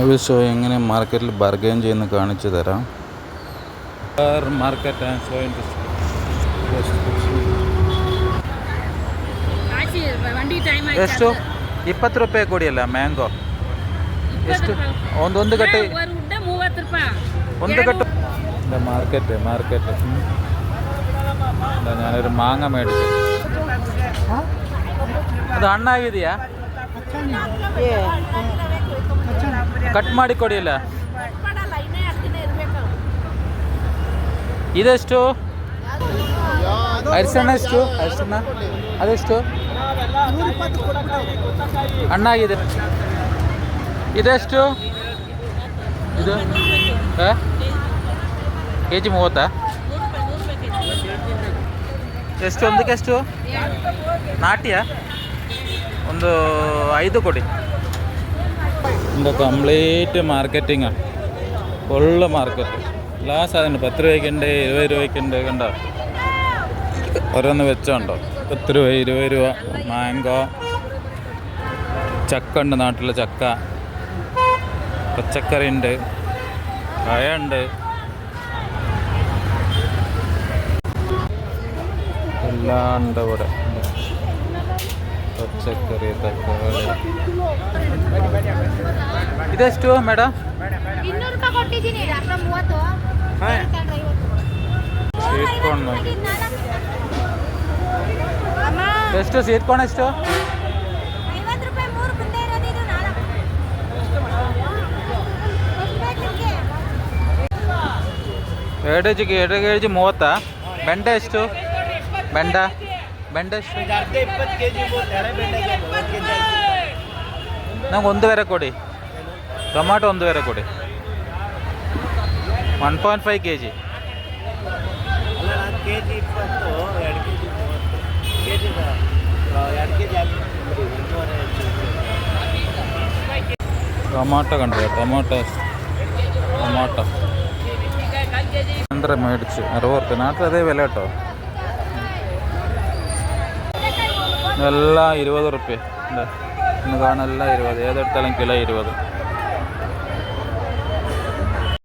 ഒരു ഷോ എങ്ങനെ മാർക്കറ്റിൽ ബാർഗെയിൻ ചെയ്യുന്ന കാണിച്ചു തരാം മാർക്കറ്റ് ആൻഡ് ഷോ ಆಚೆ ವಂಡಿ ಟೈಮ್ ಎಷ್ಟು ಇಪ್ಪತ್ತು ರೂಪಾಯಿ ಕೊಡಿಯಲ್ಲ ಮ್ಯಾಂಗೋ ಎಷ್ಟು ಒಂದೊಂದು ಗಟ್ಟೆ ಒಂದು ಉದ್ದ ಮೂವತ್ತು ರೂಪಾಯಿ ಒಂದು കെട്ട് മാർക്കറ്റ് മാർക്കറ്റ് ഞാനൊരു മാങ്ങ മേടിച്ചു ಅದು ಹಣ್ಣಾಗಿದೆಯಾ ಕಟ್ ಮಾಡಿ ಕೊಡಿಲ್ಲ ಇದೆಷ್ಟು? ಅರಿಶಿಣ ಎಷ್ಟು? ಅರಿಶಿಣ? ಅದೆಷ್ಟು? ಹಣ್ಣಾಗಿದೆ. ಇದೆಷ್ಟು? ಇದು? ಕೆ ಜಿ ಮೂವತ್ತಾ? ಎಷ್ಟು? ಒಂದಕ್ಕೆ ಎಷ್ಟು ನಾಟಿಯ? ಒಂದು ಐದು ಕೊಡಿ. ഇതിന്റെ കംപ്ലീറ്റ് മാർക്കറ്റിങ്ങാണ് ഫുള്ള് മാർക്കറ്റ് എല്ലാ സാധനം പത്ത് രൂപയ്ക്കുണ്ട്? ഇരുപത് രൂപയ്ക്കുണ്ട് കണ്ടോ? ഓരോന്ന് വെച്ചോണ്ടോ? പത്ത് രൂപ ഇരുപത് രൂപ മാംഗോ ചക്ക ഉണ്ട് നാട്ടിലെ ചക്ക. പച്ചക്കറി ഉണ്ട് പഴയുണ്ട് എല്ലാം ഉണ്ട് ഇവിടെ. ಸ್ವೀಟ್ ಕಾರ್ನ್ ನೋಡಿ. ಅಮ್ಮ. ಎಷ್ಟು ಸ್ವೀಟ್ ಕಾರ್ನ್ ಎಷ್ಟು? ಐವತ್ತು ರೂಪಾಯಿ ಮೂರು ಮುಂದೆ ಇರೋದು ಇದು ನಾಲ್ಕು. ಎರಡು ಕೆ ಜಿಗೆ ಎರಡು ಕೆ ಜಿ ಮೂವತ್ತಾ? ಬೆಂಡೆ ಎಷ್ಟು? ಬೆಂಡ? ಬೆಂಡೆ ಎಷ್ಟು ನಂಗೆ ಒಂದೂವರೆ ಕೊಡಿ ಟೊಮಾಟೊ ಒಂದೂವರೆ ಕೊಡಿ one point five K G ಅಲ್ಲ ನಾನು ಕೆ ಜಿ ಇಪ್ಪತ್ತು ಎರಡು ಕೆ ಜಿ ಮೂವತ್ತು ಕೆ ಜಿ ಎರಡು ಕೆ ಜಿ ಹಾಕ್ಬಿಟ್ಟು ಒಂದೂವರೆ ಟೊಮಾಟೊ ಕಂಡ್ರೆ ಟೊಮಾಟೊ ಟೊಮಾಟೊ ಅಂದರೆ മേടിച്ച് അറുപത് റുപ്യ നാട്ടിൽ അതേ വില കേട്ടോ എല്ലാം ഇരുപത് ഉണ്ട് ഇന്ന് കാണാനെല്ലാം ഇരുപത്. ഏതെടുത്താലും കിലോ ഇരുപത്.